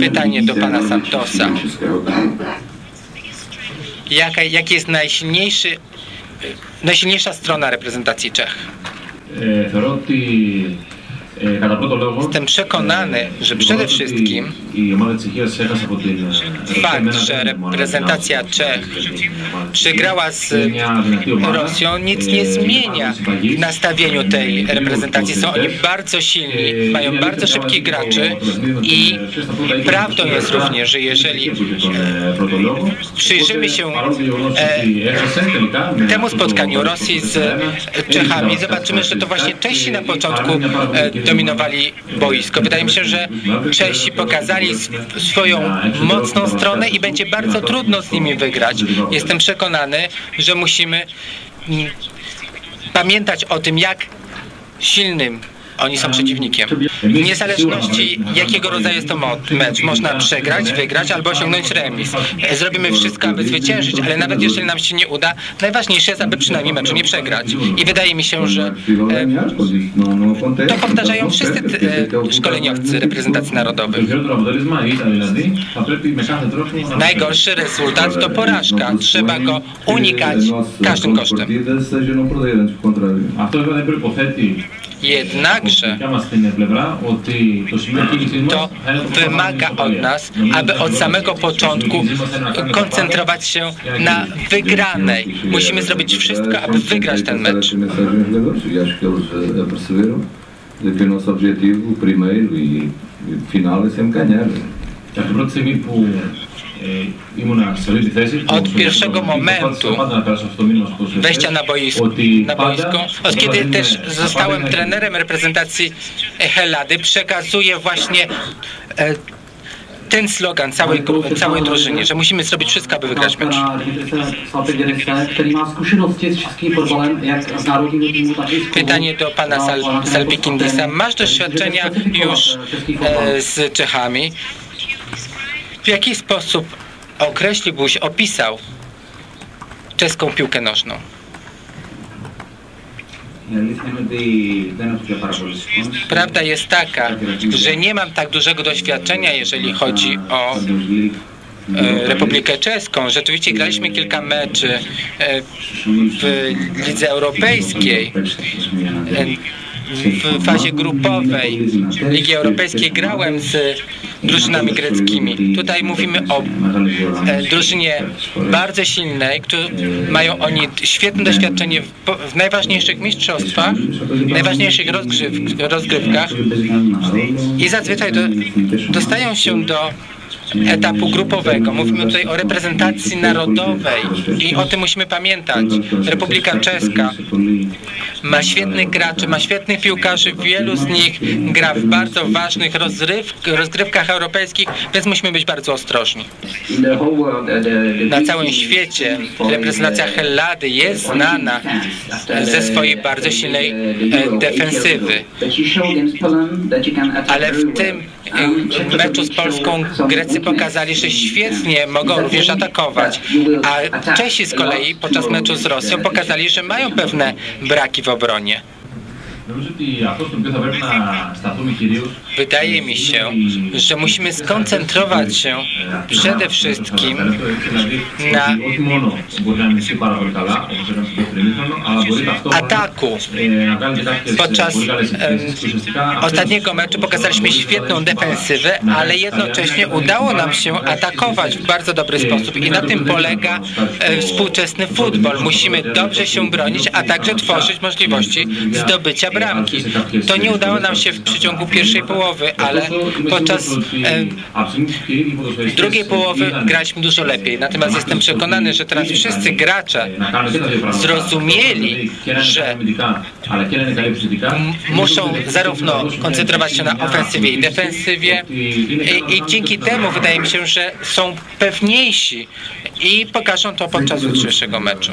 Pytanie do pana Santosa. Jaka, jaki jest najsilniejszy, najsilniejsza strona reprezentacji Czech? Jestem przekonany, że przede wszystkim fakt, że reprezentacja Czech przegrała z Rosją nic nie zmienia w nastawieniu tej reprezentacji. Są oni bardzo silni, mają bardzo szybkich graczy i prawdą jest również, że jeżeli przyjrzymy się e, temu spotkaniu Rosji z Czechami, zobaczymy, że to właśnie Czesi na początku e, dominowali boisko. Wydaje mi się, że Czesi pokazali swoją mocną stronę i będzie bardzo trudno z nimi wygrać. Jestem przekonany, że musimy pamiętać o tym, jak silnym oni są przeciwnikiem. Niezależności jakiego rodzaju jest to mecz, można przegrać, wygrać albo osiągnąć remis. Zrobimy wszystko, aby zwyciężyć, ale nawet jeżeli nam się nie uda, najważniejsze jest, aby przynajmniej meczu nie przegrać. I wydaje mi się, że e, to powtarzają wszyscy e, szkoleniowcy reprezentacji narodowej. Najgorszy rezultat to porażka. Trzeba go unikać każdym kosztem. Jednakże to wymaga od nas, aby od samego początku koncentrować się na wygranej. Musimy zrobić wszystko, aby wygrać ten mecz. primeiro e sempre ganhar. Od pierwszego momentu wejścia na boisko, na boisko, od kiedy też zostałem trenerem reprezentacji Helady, przekazuję właśnie e, ten slogan całej, całej drużynie, że musimy zrobić wszystko, aby wygrać mecz. Pytanie do pana Sal Salpikindisa. Masz doświadczenia już z Czechami. W jaki sposób określiłbyś, opisał czeską piłkę nożną? Prawda jest taka, że nie mam tak dużego doświadczenia, jeżeli chodzi o e, Republikę Czeską. Rzeczywiście graliśmy kilka meczy e, w lidze europejskiej. W fazie grupowej Ligi Europejskiej grałem z drużynami greckimi. Tutaj mówimy o e, drużynie bardzo silnej, które mają oni świetne doświadczenie w, najważniejszych mistrzostwach, najważniejszych rozgryw, rozgrywkach i zazwyczaj do, dostają się do etapu grupowego. Mówimy tutaj o reprezentacji narodowej i o tym musimy pamiętać. Republika Czeska ma świetnych graczy, ma świetnych piłkarzy, wielu z nich gra w bardzo ważnych rozryw, rozgrywkach europejskich, więc musimy być bardzo ostrożni. Na całym świecie reprezentacja Hellady jest znana ze swojej bardzo silnej e, defensywy. Ale w tym e, meczu z Polską Pokazali, że świetnie mogą również atakować, a Czesi z kolei podczas meczu z Rosją pokazali, że mają pewne braki w obronie. Wydaje mi się, że musimy skoncentrować się przede wszystkim na ataku. Podczas ostatniego meczu pokazaliśmy świetną defensywę, ale jednocześnie udało nam się atakować w bardzo dobry sposób i na tym polega e, współczesny futbol. Musimy dobrze się bronić, a także tworzyć możliwości zdobycia bramki. To nie udało nam się w przeciągu pierwszej połowy, ale podczas e, drugiej połowy graliśmy dużo lepiej. Natomiast jestem przekonany, że teraz wszyscy gracze zrozumieli, że muszą zarówno koncentrować się na ofensywie i defensywie i, i dzięki temu wydaje mi się, że są pewniejsi i pokażą to podczas jutrzejszego meczu.